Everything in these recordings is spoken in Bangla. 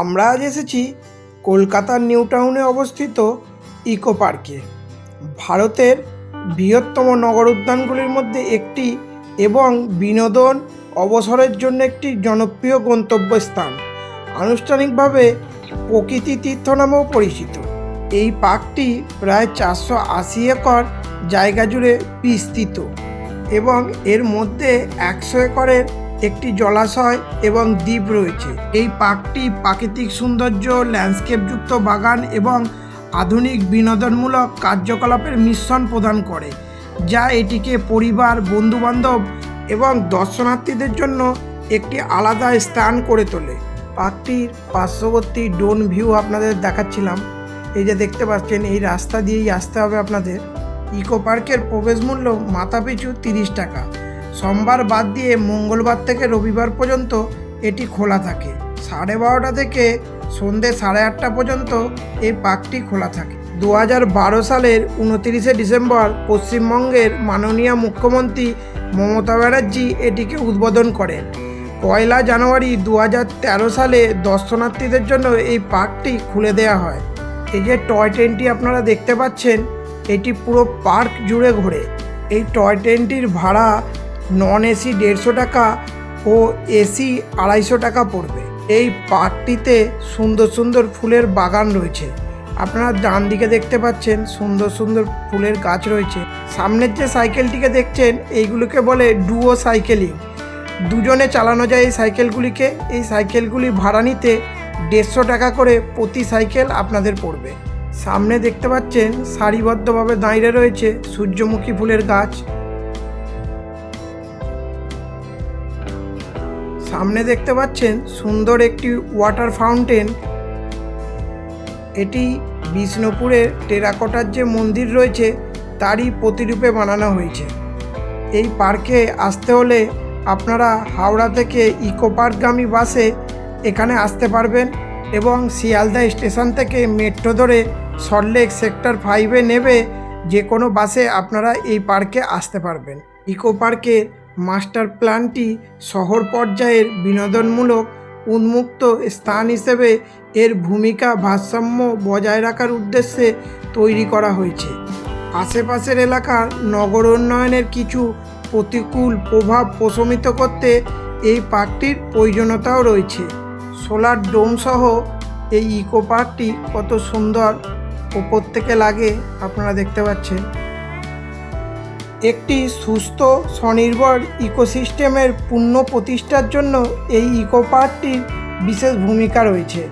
আমরা আজ এসেছি কলকাতার নিউ টাউনে অবস্থিত ইকো পার্কে। ভারতের বৃহত্তম নগর উদ্যানগুলির মধ্যে একটি এবং বিনোদন অবসরের জন্য একটি জনপ্রিয় গন্তব্যস্থান। আনুষ্ঠানিকভাবে প্রকৃতি তীর্থ নামেও পরিচিত। এই পার্কটি প্রায় চারশো আশি একর জায়গা জুড়ে বিস্তৃত এবং এর মধ্যে একশো একরের একটি জলাশয় এবং দ্বীপ রয়েছে। এই পার্কটি প্রাকৃতিক সৌন্দর্য ল্যান্ডস্কেপযুক্ত বাগান এবং আধুনিক বিনোদনমূলক কার্যকলাপের মিশ্রণ প্রদান করে, যা এটিকে পরিবার, বন্ধুবান্ধব এবং দর্শনার্থীদের জন্য একটি আলাদা স্থান করে তোলে। পার্কটির পার্শ্ববর্তী ডোন ভিউ আপনাদের দেখাচ্ছিলাম। এই যে দেখতে পাচ্ছেন, এই রাস্তা দিয়েই আসতে হবে আপনাদের। ইকো পার্কের প্রবেশ মূল্য মাথাপিছু তিরিশ টাকা। সোমবার বাদ দিয়ে মঙ্গলবার থেকে রবিবার পর্যন্ত এটি খোলা থাকে। সাড়ে বারোটা থেকে সন্ধে সাড়ে আটটা পর্যন্ত এই পার্কটি খোলা থাকে। দু বারো সালের উনতিরিশে ডিসেম্বর পশ্চিমবঙ্গের মাননীয় মুখ্যমন্ত্রী মমতা ব্যানার্জি এটিকে উদ্বোধন করেন। পয়লা জানুয়ারি দু হাজার তেরো সালে দর্শনার্থীদের জন্য এই পার্কটি খুলে দেওয়া হয়। এই যে টয় ট্রেনটি আপনারা দেখতে পাচ্ছেন, এটি পুরো পার্ক জুড়ে ঘোরে। এই টয় ট্রেনটির ভাড়া নন এসি দেড়শো টাকা ও এসি আড়াইশো টাকা পড়বে। এই পার্কটিতে সুন্দর সুন্দর ফুলের বাগান রয়েছে। আপনারা ডান দিকে দেখতে পাচ্ছেন সুন্দর সুন্দর ফুলের গাছ রয়েছে। সামনের যে সাইকেলটিকে দেখছেন, এইগুলোকে বলে ডুও সাইকেলিং। দুজনে চালানো যায় এই সাইকেলগুলিকে। এই সাইকেলগুলি ভাড়া নিতে দেড়শো টাকা করে প্রতি সাইকেল আপনাদের পড়বে। সামনে দেখতে পাচ্ছেন সারিবদ্ধভাবে দাঁড়িয়ে রয়েছে সূর্যমুখী ফুলের গাছ। সামনে দেখতে পাচ্ছেন সুন্দর একটি ওয়াটার ফাউন্টেন। এটি বিষ্ণুপুরের টেরাকোটার যে মন্দির রয়েছে, তারই প্রতিরূপে বানানো হয়েছে। এই পার্কে আসতে হলে আপনারা হাওড়া থেকে ইকো পার্কগামী বাসে এখানে আসতে পারবেন এবং শিয়ালদা স্টেশন থেকে মেট্রো ধরে সল্টলেক সেক্টর ফাইভে নেবে যে কোনো বাসে আপনারা এই পার্কে আসতে পারবেন। ইকো পার্কের মাস্টার প্ল্যানটি শহর পর্যায়ের বিনোদনমূলক উন্মুক্ত স্থান হিসেবে এর ভূমিকা ভারসাম্য বজায় রাখার উদ্দেশ্যে তৈরি করা হয়েছে। আশেপাশের এলাকার নগর উন্নয়নের কিছু প্রতিকূল প্রভাব প্রশমিত করতে এই পার্কটির প্রয়োজনীয়তাও রয়েছে। সোলার ডোম সহ এই ইকো পার্কটি কত সুন্দর ওপর থেকে লাগে আপনারা দেখতে পাচ্ছেন। একটি সুস্থ, স্বনির্ভর ইকোসিস্টেমের পূর্ণ প্রতিষ্ঠার জন্য এই ইকো পার্কটির বিশেষ ভূমিকা রয়েছে।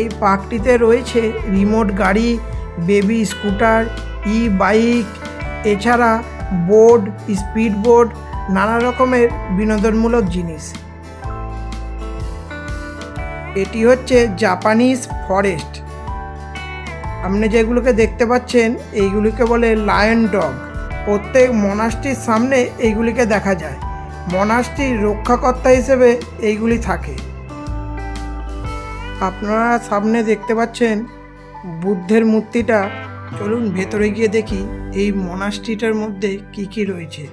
এই পার্কটিতে রয়েছে রিমোট গাড়ি, বেবি স্কুটার ই বাইক এছাড়া বোর্ড, স্পিড বোর্ড, নানা রকমের বিনোদনমূলক জিনিস। এটি হচ্ছে জাপানিজ ফরেস্ট। আপনি যেগুলোকে দেখতে পাচ্ছেন, এইগুলিকে বলে লায়ন ডগ। প্রত্যেক মনাসটির সামনে এইগুলিকে দেখা যায়। মনাসটির রক্ষাকর্তা হিসেবে এইগুলি থাকে। আপনারা সামনে দেখতে পাচ্ছেন বুদ্ধের মূর্তিটা। চলুন ভেতরে গিয়ে দেখি এই মনাস্ট্রিটার মধ্যে কি কি রয়েছে।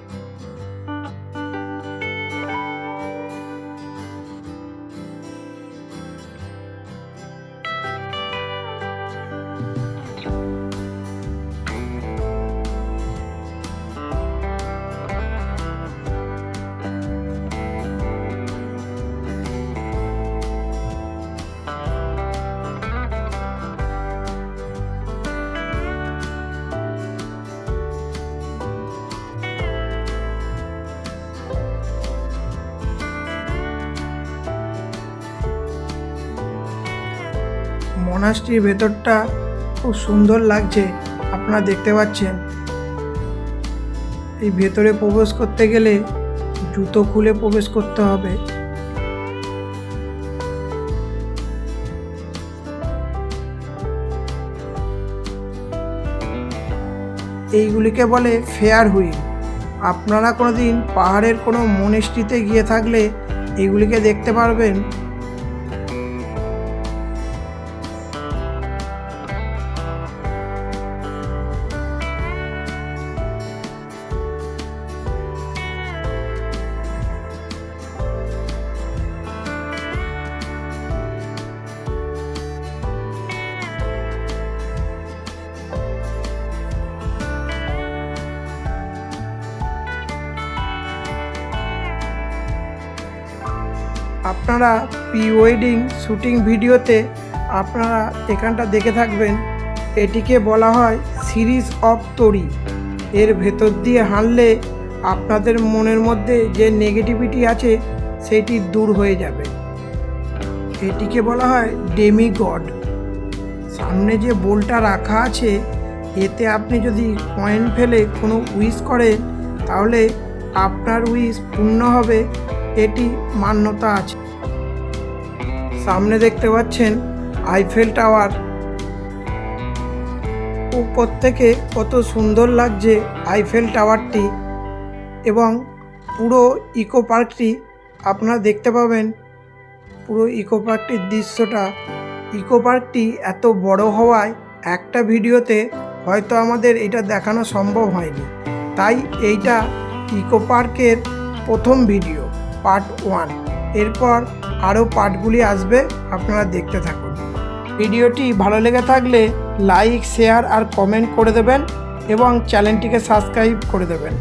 মনাস্ট্রির ভেতরটা খুব সুন্দর লাগছে, আপনারা দেখতে পাচ্ছেন। এই ভেতরে প্রবেশ করতে গেলে জুতো খুলে প্রবেশ করতে হবে। এইগুলিকে বলে ফেয়ার হুইল। আপনারা কোনো দিন পাহাড়ের কোনো মনেস্ট্রিতে গিয়ে থাকলে এইগুলিকে দেখতে পারবেন। আপনারা প্রি ওয়েডিং শ্যুটিং ভিডিওতে আপনারা এখানটা দেখে থাকবেন। এটিকে বলা হয় সিরিজ অফ তরি এর ভেতর দিয়ে হাঁটলে আপনাদের মনের মধ্যে যে নেগেটিভিটি আছে, সেটি দূর হয়ে যাবে। এটিকে বলা হয় ডেমি গড সামনে যে বোলটা রাখা আছে, এতে আপনি যদি কয়েন ফেলে কোনো উইশ করেন, তাহলে আপনার উইশ পূর্ণ হবে এটি মান্যতা আছে। সামনে দেখতে পাচ্ছেন আইফেল টাওয়ার। উপর থেকে কত সুন্দর লাগছে আইফেল টাওয়ারটি এবং পুরো ইকো পার্কটি আপনারা দেখতে পাবেন। পুরো ইকো পার্কটির দৃশ্যটা, ইকো পার্কটি এত বড় হওয়ায় একটা ভিডিওতে হয়তো আমাদের এটা দেখানো সম্ভব হয়নি। তাই এইটা ইকো পার্কের প্রথম ভিডিও। পার্ট ওয়ান এরপর আরও পার্টগুলি আসবে, আপনারা দেখতে থাকুন। ভিডিওটি ভালো লেগে থাকলে লাইক শেয়ার আর কমেন্ট করে দেবেন এবং চ্যানেলটিকে সাবস্ক্রাইব করে দেবেন।